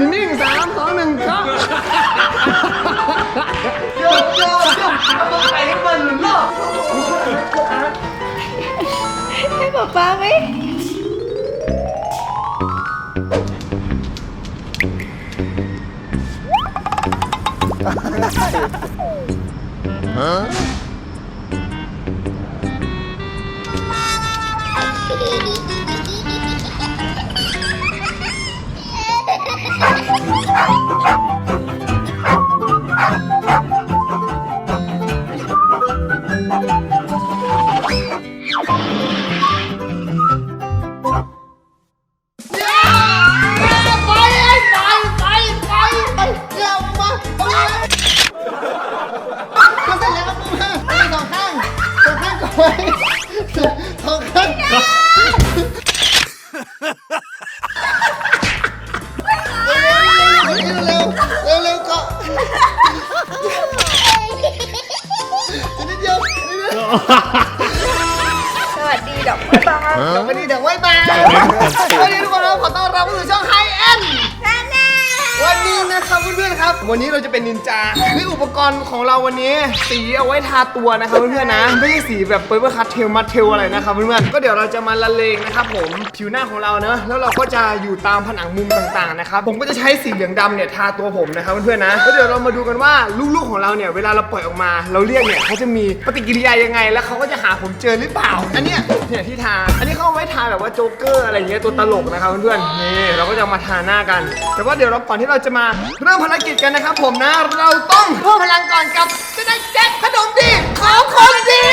นิ่งๆสามสองหนึ่งก็โยกโยกโยกเอามาใส่ให้มันหนึ่งรอบให้ป๊าป๊าไหมไป Oh, my God. สวัสดีดอกไม้บานเดี๋ยววันนี้เดี๋ยวไว้มาวันนี้ทุกคนครับขอต้อนรับเข้าสู่ช่องไฮเอ็นนั่นแน่ วันนี้นะครับเพื่อนๆครับ วันนี้เราจะเป็นนินจาคืออุปกรณ์ของเราวันนี้ สีเอาไว้ทาตัวนะครับเพื่อนๆนะ ไม่ใช่สีแบบเปเปอร์คัตเทลมัดเทลอะไรนะครับเพื่อนๆ ก็เดี๋ยวเราจะมาละเลงนะครับผมผิวหน้าของเราเนอะแล้วเราก็จะอยู่ตามผนังมุมต่างๆนะครับ ผมก็จะใช้สีเหลืองดำเนี่ยทาตัวผมนะครับเพื่อนๆนะแล้วเดี๋ยวเรามาดูกันว่าลูกๆของเราเนี่ยเวลาเราปล่อยออกมา เราเรียกเนี่ยเขาจะมีปฏิกิริยายังไง แล้วเขาก็จะหาผมเจอหรือเปล่า อันเนี้ยเนี่ยที่ทา อันนี้เขาเอาไว้ทาแบบว่าโจ๊กเกอร์อะไรอย่างเงี้ยตัวตลกนะครับเพื่อนๆ นี่เราก็จะมาทาหน้ากัน แต่ว่าเดี๋ยวเราก่อนที่เราจะมาเริ่มภารกิจกันนะครับผมนะ เราต้องเพิ่มพลังก่อนกับ จะได้แจ็คขนมดีของคนดี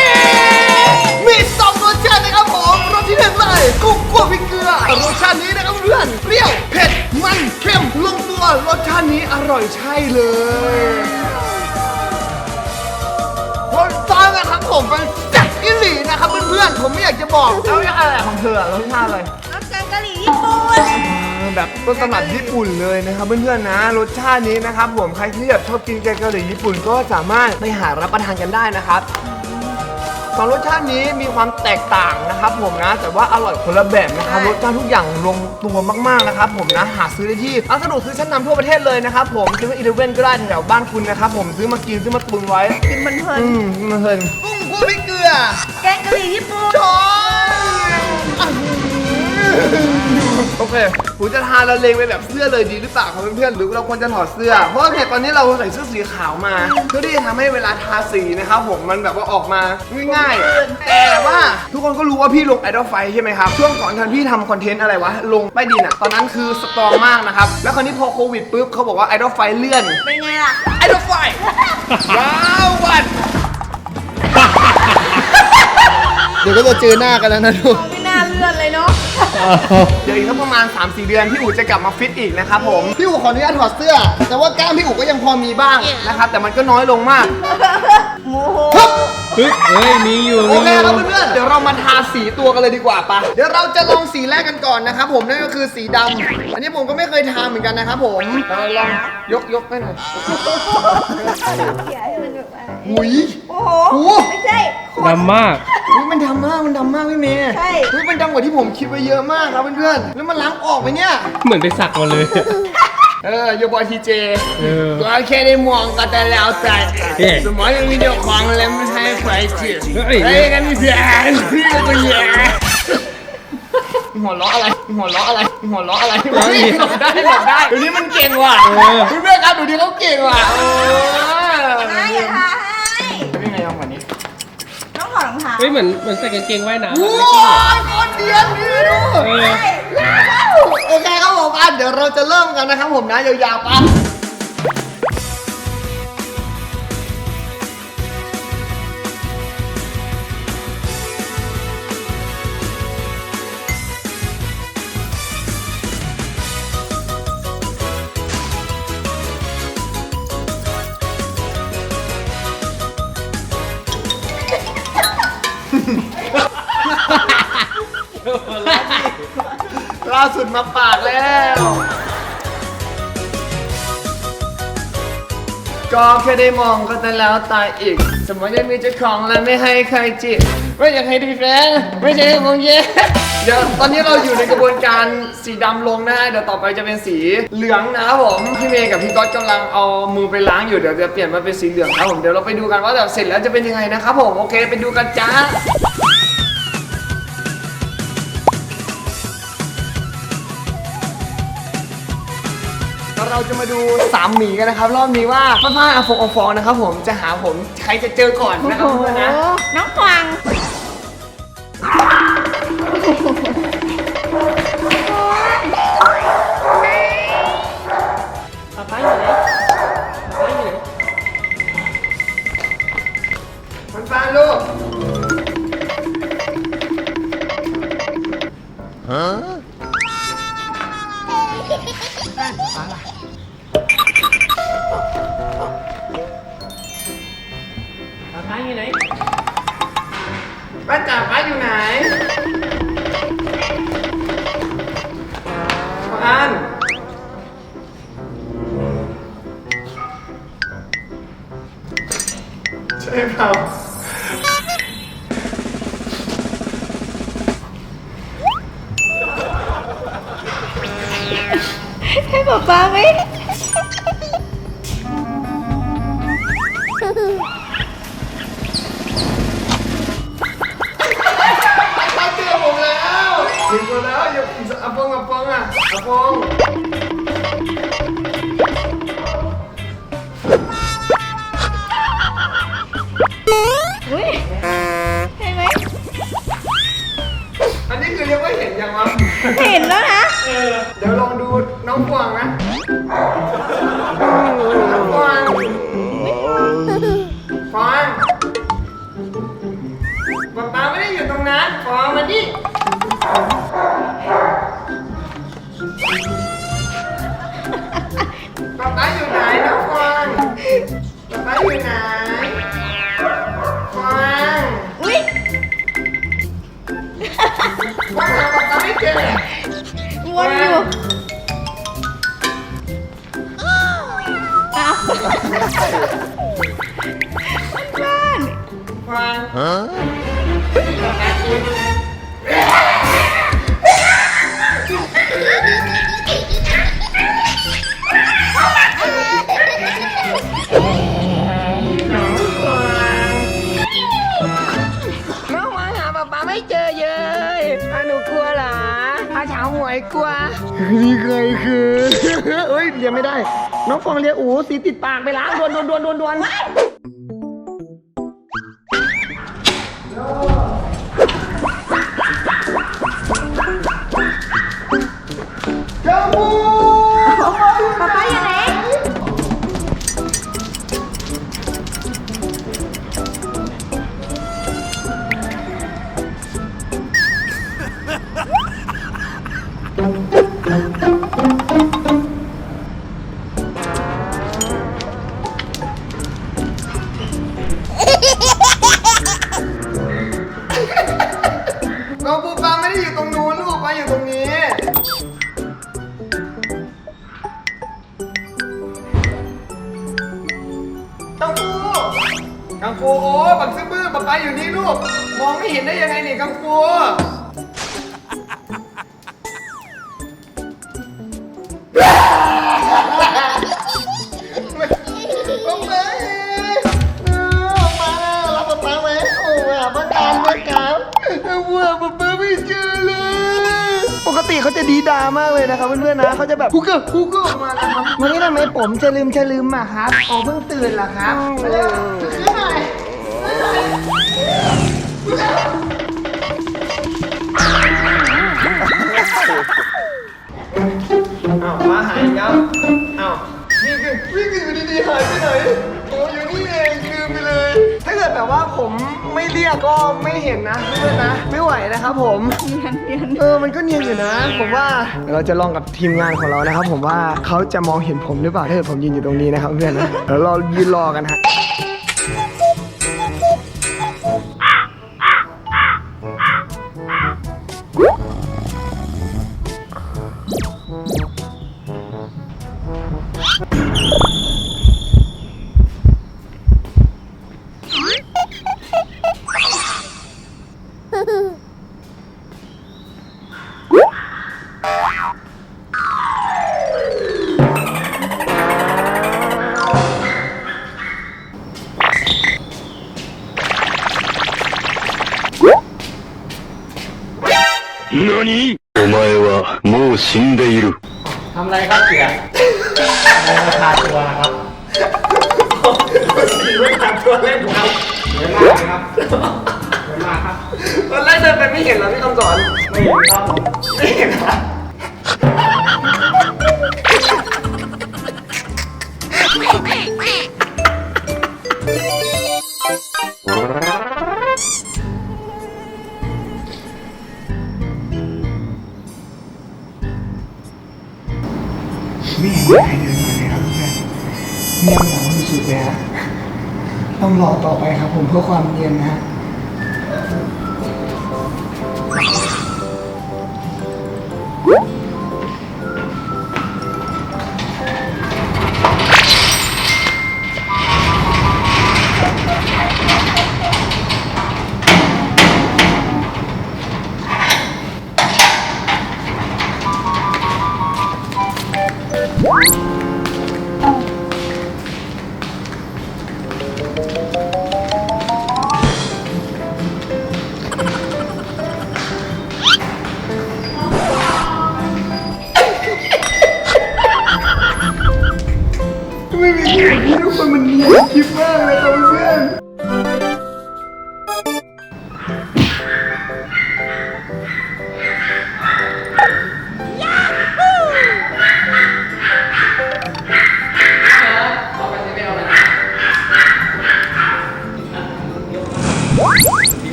มีสองรสชาตินะครับผมรสที่หนึ่งเลยกุ้งคั่วพริกเกลือรสชาตินี้นะครับเพื่อนเปรี้ยวเผ็ดมันเค็มลงตัวรสชาตินี้อร่อยใช่เลยรสชาตินะครับผมเป็นแจ็คอิหลีนะครับเพื่อนๆผมไม่อยากจะบอกเอาอะไรของเธอรสชาติอะไร รสแกงกะหรี่ญี่ปุ่น แบบต้นตำรับญี่ปุ่นเลยนะครับเพื่อนๆนะรสชาตินี้นะครับผมใครที่แบบชอบกินแกงกะหรี่ญี่ปุ่นก็สามารถไปหารับประทานกันได้นะครับสองรสชาตินี้มีความแตกต่างนะครับผมนะ แต่ว่าอร่อยคนละแบบนะครับรสชาติทุกอย่างลงตัวมากๆนะครับผมนะหาซื้อได้ที่ร้านสะดวกซื้อชั้นนำทั่วประเทศเลยนะครับผมซื้อมาอีเลเว่นก็ได้แถวบ้านคุณนะครับผมซื้อมากินซื้อมาตุนไว้กินมันเพลินอืมมันเพลินกุ้งคั่วพริกเกลือแกงกะหรี่ญี่ปุ่นช้อน โอเคผมจะทาละเลงไปแบบเสื้อเลยดีหรือเปล่าครับเพื่อนๆหรือเราควรจะถอดเสื้อ เพราะว่าเนี่ยตอนนี้เราใส่เสื้อสีขาวมา เพื่อที่จะทำให้เวลาทาสีนะครับผมมันแบบว่าออกมาง่ายๆแต่ว่าทุกคนก็รู้ว่าพี่ลงไอดอลไฟใช่ไหมครับ ช่วงก่อนทันพี่ทำคอนเทนต์อะไรวะ ลงใต้ดินอะตอนนั้นคือสตรองมากนะครับ แล้วคราวนี้พอโควิดปุ๊บเขาบอกว่าไอดอลไฟเลื่อน เป็นไงล่ะ ไอดอลไฟว้าววัน เดี๋ยวก็จะเจอหน้ากันแล้วนะทุกไม่น่าเลื่อนเลยเนาะ เดี๋ยวอีกสักประมาณ 3-4 เดือนพี่อู๋จะกลับมาฟิตอีกนะครับผม พี่อู๋ขออนุญาตถอดเสื้อ แต่ว่ากล้ามพี่อู๋ก็ยังพอมีบ้างนะครับ แต่มันก็น้อยลงมาก โมโห ฮึบเฮ้ยเฮ้ยมีอยู่โอมีเคอยู่ ครับเพื่อนๆเดี๋ยวเรามาทาสีตัวกันเลยดีกว่าปะเดี๋ยวเราจะลองสีแรกกันก่อนนะครับผมนั่นก็คือสีดำอันนี้ผมก็ไม่เคยทาเหมือนกันนะครับผมเราลองยกยกให้หน่อยอย่าให้มันแบบว่าหุย โอ้โห โอ้โห ไม่ใช่โคตรดำมาก อุ๊ยมันดำมากมันดำมากพี่เมย์ใช่ อุ๊ยมันดำกว่าที่ผมคิดไว้เยอะมากครับเพื่อนๆแล้วมันล้างออกไหมเนี่ย เหมือนไปสักมาเลย เออโยบอยทีเจเออ ก็แค่ได้มองก็แต่แล้วแต่เฮ้ยสมองยังมีเจ้าของเลยไม่ให้ใครจีบเฮ้ย เฮ้ยกันนี่แย่พี่ก็แย่หัวเราะอะไรหัวเราะอะไรหัวเราะอะไรหลบได้หลบได้เดี๋ยวนี้มันเก่งว่ะเออเพื่อนๆครับเดี๋ยวนี้เขาเก่งว่ะโอ้ไม่อย่าทาให้เป็นไงลองวันนี้ต้องถอดรองเท้าเฮ้ยเหมือนเหมือนใส่กางเกงว่ายน้ำโอ้อะไม่ใช่เหรอยโคตรเดียนนี่ดูเออ โอเคครับผมอะเดี๋ยวเราจะเริ่มกันนะครับผมนะยาวๆปั๊ มาปากแล้ว ก็แค่ได้มองก็แต่แล้วตายอีก สมมติยังมีเจ้าของและไม่ให้ใครจีบไม่อยากให้ดีแฟนไม่ใช่ของเย่เดี๋ยวตอนนี้เราอยู่ในกระบวนการสีดำลงนะฮะเดี๋ยวต่อไปจะเป็นสีเหลืองนะครับผมพี่เมย์กับพี่ก๊อตกำลังเอามือไปล้างอยู่เดี๋ยวจะเปลี่ยนมาเป็นสีเหลืองครับผมเดี๋ยวเราไปดูกันว่าแบบเสร็จแล้วจะเป็นยังไงนะครับผมโอเคไปดูกันจ้า เราจะมาดูสามหมีกันนะครับ รอบนี้ว่าป้าป้าอาฟงอาฟองนะครับผมจะหาผมใครจะเจอก่อนนะครับเพื่อนๆนะ น้องกวาง ครับ ให้ป๊าป๊าไหมป้าเจอผมแล้วถึงตัวแล้วอย่าอาปงอาปงอะอาปงอุ้ย เห็นแล้วนะ เดี๋ยวลองดูน้องกวางนะน้องกวางฟางป๊าป๊าไม่ได้อยู่ตรงนั้นฟางมานี่ วนอยู่อ้าวบ้านฟางน้ นี่ใครคือเฮ้ยเรียนไม่ได้ น้องฟองเรียกอูสีติดปากไปล้างดวนดวนดวนดวนดวน อบื้อป๊าอยู่นี่ลูก มองไม่เห็นได้ยังไงนี่กังฟูไม่ออกมาเออออกมารับป๊าป๊าไหมโอ้ยป๊าตามไหมครับว่าป๊าป๊าไม่เจอเลย ปกติเขาจะดีดามากเลยนะครับเพื่อนๆนะเขาจะแบบคุกเกอร์คุกเกอร์ออกมานะครับวันนี้ทำไมผมจะลืมจะลืมมาครับอ๋อเพิ่งตื่นเหรอครับมาเร็วขึ้นหน่อยขึ้นหน่อย อ้าวมาหายแล้วอ้าวนี่คือวิ่งอยู่ดีๆหายไปไหนโอ้อยู่นี่เองลืมไปเลย ถ้าเกิดแบบว่าผมไม่เรียกก็ไม่เห็นนะเพื่อนๆนะ ไม่ไหวนะครับผม เนียนเนียนเออ มันก็เนียนอยู่นะ ผมว่าเราจะลองกับทีมงานของเรานะครับ ผมว่าเขาจะมองเห็นผมหรือเปล่าถ้าเกิดผมยืนอยู่ตรงนี้นะครับเพื่อนนะเดี๋ยวเรายืนรอกันฮะ お前はもう死んでいる。 ทำอะไรครับเสียราคาตัวนะครับ ไม่ถามตัวเล่นครับ เยอะมากเลยครับเยอะมากครับ ตอนแรกเดินไปไม่เห็นเหรอพี่คำสอน ไม่เห็นครับผม ไม่เห็นเหรอ ต้องรอต่อไปครับผมเพื่อความเนียนนะฮะ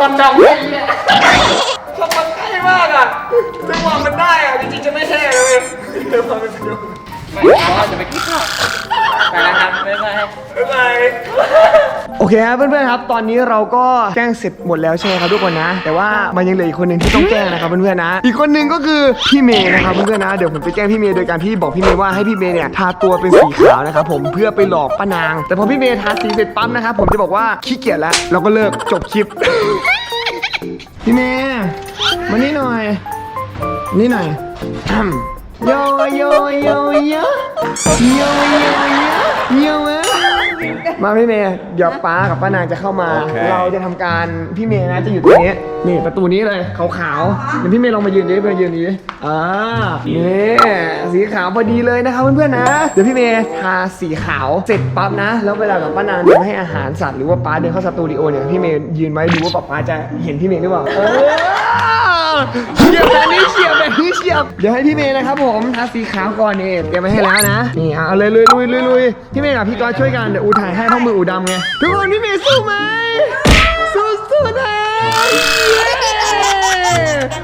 ฟันดำเลยเนี่ยชอบมันใกล้มากอะจังหวะมันได้อะจริงๆจะไม่แช่เลยเดี๋ยวพอไปดูไม่เราจะไปกินข้าว ไปแล้วครับบ๊ายบาย บ๊ายบาย โอเคครับเพื่อนๆครับ ตอนนี้เราก็แกล้งเสร็จหมดแล้วใช่ไหมครับทุกคนนะ แต่ว่ามันยังเหลืออีกคนหนึ่งที่ต้องแกล้งนะครับเพื่อนๆนะ อีกคนหนึ่งก็คือพี่เมย์นะครับเพื่อนๆนะเดี๋ยวผมไปแกล้งพี่เมย์โดยการที่บอกพี่เมย์ว่าให้พี่เมย์เนี่ยทาตัวเป็นสีขาวนะครับผมเพื่อไปหลอกป้านาง แต่พอพี่เมย์ทาสีเสร็จปั๊มนะครับผมจะบอกว่าขี้เกียจแล้วเราก็เลิกจบคลิป พี่เมย์มานี่หน่อยนี่หน่อยอืมโยโยโยโยโยโยโย โยมาพี่เมย์เดี๋ยวป้ากับป้านางจะเข้ามาเราจะทำการพี่เมย์นะจะอยู่ตรงนี้นี่ประตูนี้เลยขาวๆเดี๋ยวพี่เมย์ลองมายืนดิมายืนดิอ่านี่สีขาวพอดีเลยนะครับเพื่อนๆนะเดี๋ยวพี่เมย์ทาสีขาวเสร็จปั๊บนะ แล้วเวลากับป้านางเดินให้อาหารสัตว์หรือว่าป้าเดินเข้าสตูดิโอเนี่ยพี่เมย์ยืนไว้ดูว่าป้าจะเห็นพี่เมย์หรือเปล่าเออ เฉียบแบบนี้เฉียบแบบนี้เฉียบ เดี๋ยวให้พี่เมย์นะครับผมทาสีขาวก่อนนี่เตรียมไว้ให้แล้วนะ นี่เอาเลยลุยลุยลุยลุยพี่เมย์กับพี่กอตช่วยกัน เดี๋ยวอูถ่ายให้เพราะมืออูดำไง ทุกคนพี่เมย์สู้ไหม สู้สู้นะเย้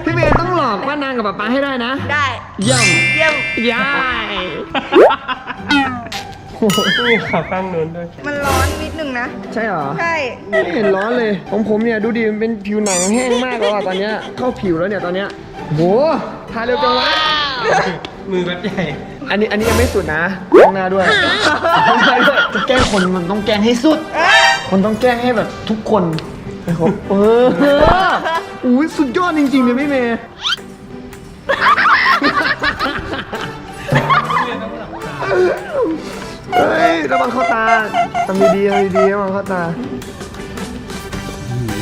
พี่เมย์ต้องหลอกว่านางกับป๊าป๊าให้ได้นะ ได้ เยี่ยม เยี่ยมย้าย ขับตั้งนู้นด้วยมันร้อนนิดนึงนะ ใช่เหรอ ใช่ ไม่เห็นร้อนเลยของผมเนี่ยดูดิมันเป็นผิวหนังแห้งมากแล้วอะตอนเนี้ยเข้าผิวแล้วเนี่ยตอนเนี้ยโหทาเร็วจังวะ มือแบบใหญ่ อันนี้อันนี้ยังไม่สุดนะข้างหน้าด้วยข้างหน้าด้วยจะแกล้งคนมันต้องแกล้งให้สุด คนต้องแกล้งให้แบบทุกคนให้ครบเอออุ้ยสุดยอดจริงๆเลยพี่เมย์ เฮ้ยระวังเข้าตาทำดีๆทำดีๆระวังเข้าตา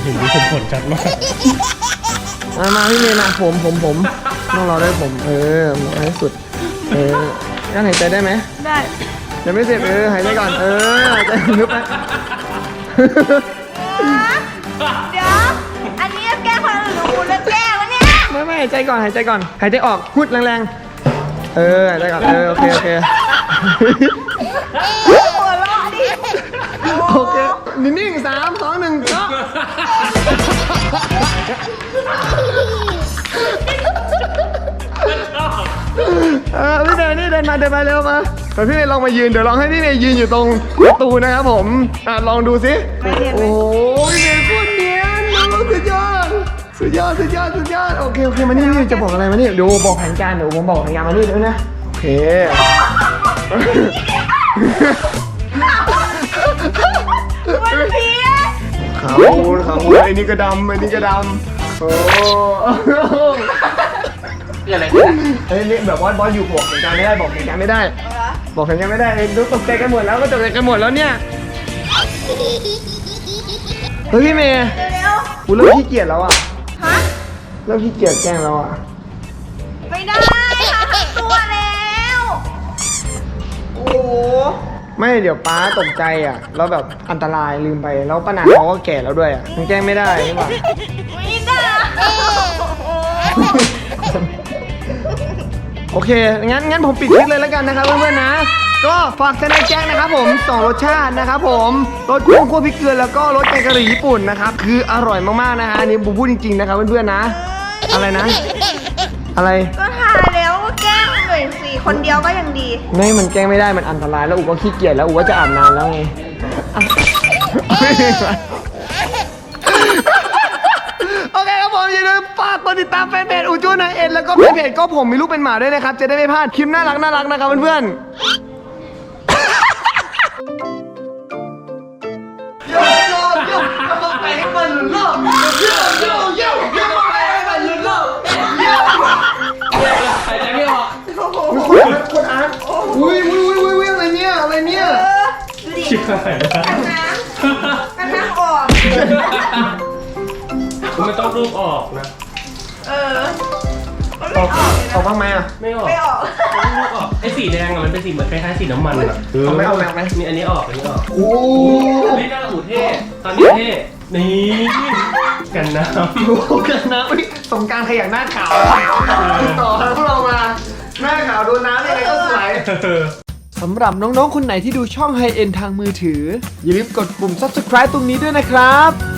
เห็นดูผลผลชัดมากมามาพี่เมย์นะผมผมผมต้องรอได้วยผมเออเอาให้สุด เอองั้นหายใจได้ไหมได้ยังไม่เสร็จเออหายใจก่อนเออหายใจลึกไป เดี๋ยว อันนี้แกล้งคนอื่นหรือคุณแล้วแกล้งวะเนี่ย ไม่ไม่หายใจก่อนหายใจก่อนหายใจออกพูดแรงๆ เออหายใจก่อนเออโอเคโอเคหัวเราะดิโอเคนิ่งๆสามสองหนึ่งก็เออพี่เมย์นี่เดินมาเดินมาเร็วมาเดี๋ยวพี่เมย์ลองมายืนเดี๋ยวลองให้พี่เมย์ยืนอยู่ตรงประตูนะครับผมอะลองดูสิไม่เรียนไหมโอ้โหพี่เมย์ สุดยอดสุดยอดสุดยอดโอเคโอเคมานี่นี่จะบอกอะไรมานี่เดี๋ยวบอกแผนการเดี๋ยวผมบอกแผนการมานี่ด้วยนะโอเคมันเพี้ยนขาวมูลขาวมูลไอ้นี่ก็ดำไอ้นี่ก็ดำโอ้เกิดอะไรขึ้นอะไอ้นี่แบบว่าบอสอยู่บอกแผนการไม่ได้บอกแผนการไม่ได้ เอาละบอกแผนการไม่ได้เอ้ยดูตกใจกันหมดแล้วก็ตกใจกันหมดแล้วเนี่ยเฮ้ยพี่เมย์เร็ว กูเริ่มขี้เกียจแล้วอะๆฮะ เริ่มขี้เกียจแกล้งแล้วอะ ไม่ได้ค่ะทั้งตัวแล้ว โอ้โหไม่เดี๋ยวป้าตกใจอะ แล้วแบบอันตรายลืมไป แล้วป้าหนาเขาก็แก่แล้วด้วยอะมันแกล้งไม่ได้ใช่ปะไม่ได้โอ้โหโอเค งั้นงั้นผมปิดคลิปเลยแล้วกันนะครับเพื่อนๆนะ ก็ฝากเซนไนแจ็คนะครับผมสองรสชาตินะครับผมรสกุ้งคั่วพริกเกลือแล้วก็รสแกงกะหรี่ญี่ปุ่นนะครับ คืออร่อยมากๆนะฮะอันนี้ผมพูดจริงๆนะครับเพื่อนๆนะ อะไรนะ อะไร ก็ถ่ายแล้วก็แกล้งหน่อยสิคนเดียวก็ยังดีไม่มันแกล้งไม่ได้มันอันตรายแล้วอูก็ขี้เกียจแล้วอูก็จะอาบน้ำแล้วไงอะโอเคครับผมอย่าลืมฝากกดติดตามแฟนเพจอูจูนายเอ็นแล้วก็แฟนเพจก็ผมมีลูกเป็นหมาด้วยนะครับ จะได้ไม่พลาดคลิปน่ารักน่ารักนะครับเพื่อนๆ คนอาร์ตคนอาร์ตอุ้ยอุ้ยอุ้ยอุ้ยอะไรเนี่ยอะไรเนี่ยเออดูดิชิบหายแล้วกันน้ำกันน้ำออกคุณไม่ต้องรูปออกนะ เออมันอไม่อกออกเลยออกนะบ้างไหมอะไม่ออกไม่ออกไม่รูปออก ไอ้สีแดงอะมันเป็นสีเหมือนคล้ายๆสีน้ำมันอะเอาไหมเอาไหมเอาไหมนี่อันนี้ออก อันนี้ออกโอ้นี่น่าหูเท่ตอนนี้เท่ นี่ กันน้โหกันนะอุ๊ยสงกรารขยันหน้าขาวต่อครับพวกเรามา หน้าขาวโดนน้ำยังไงก็สวยำสำหรับน้องๆ คนไหนที่ดูช่อง High End ทางมือถือ อย่าลืมกดปุ่ม subscribe ตรงนี้ด้วยนะครับ